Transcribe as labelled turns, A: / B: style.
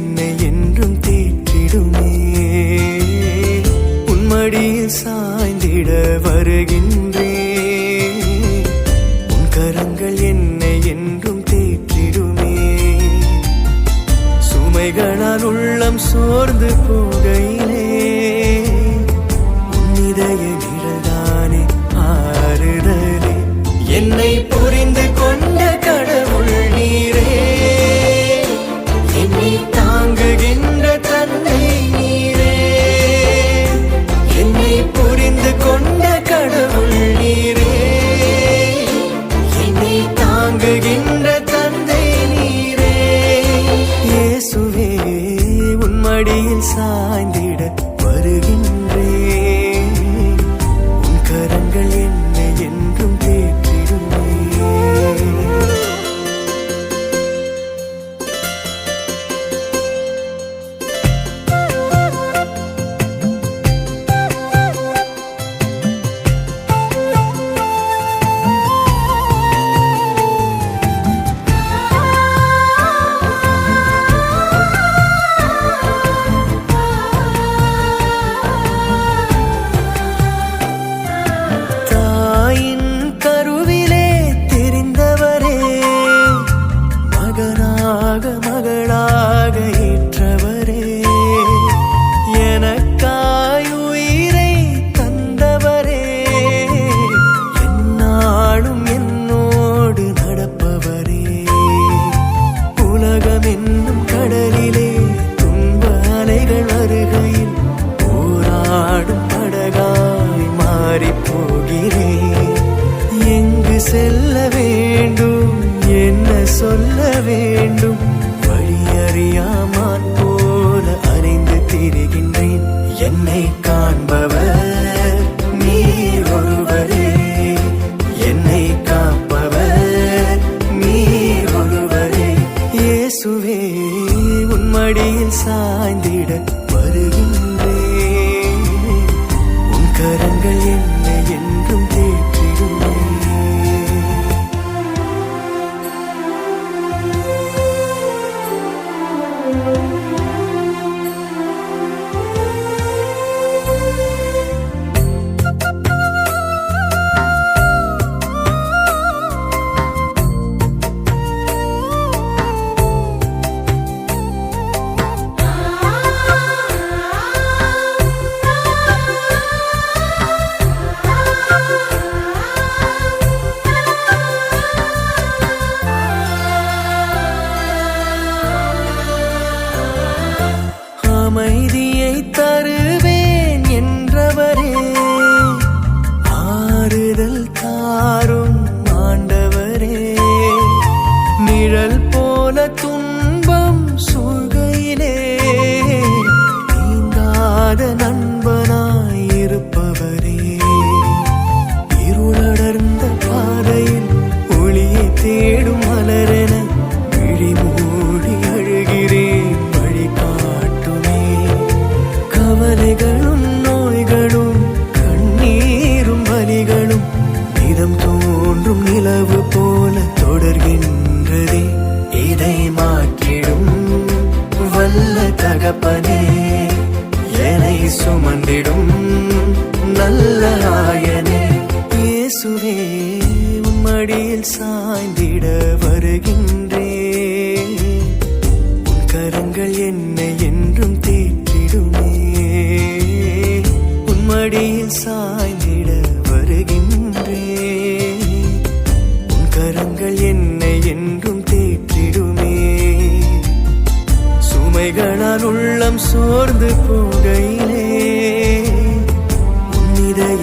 A: என்னை என்றும் தேற்றிடுமே. உன்மடியில் சாய்ந்திட வருகின்றேன். உன் கரங்கள் என்னை என்றும் தேற்றிடுமே. சுமைகளால் உள்ளம் சோர்ந்து போகையிலே உன்னிதய நிழல்தானே ஆறுதலே. என்னை மடியில் சாய் 山。தினம் தோன்றும் நிலவு போல தொடர்கின்றதே. இதை மாற்றிடும் வல்ல தகப்பனே என்னை சுமந்திடும் நல்ல ஆயனே. இயேசுவே மடியில் சாய்ந்திட வருகின்றே. கரங்கள் என்னை கரங்கள் என்னை என்றும் தேற்றிடுமே. சுமைகளால் உள்ளம் சோர்ந்து போகையிலே உன்னிதய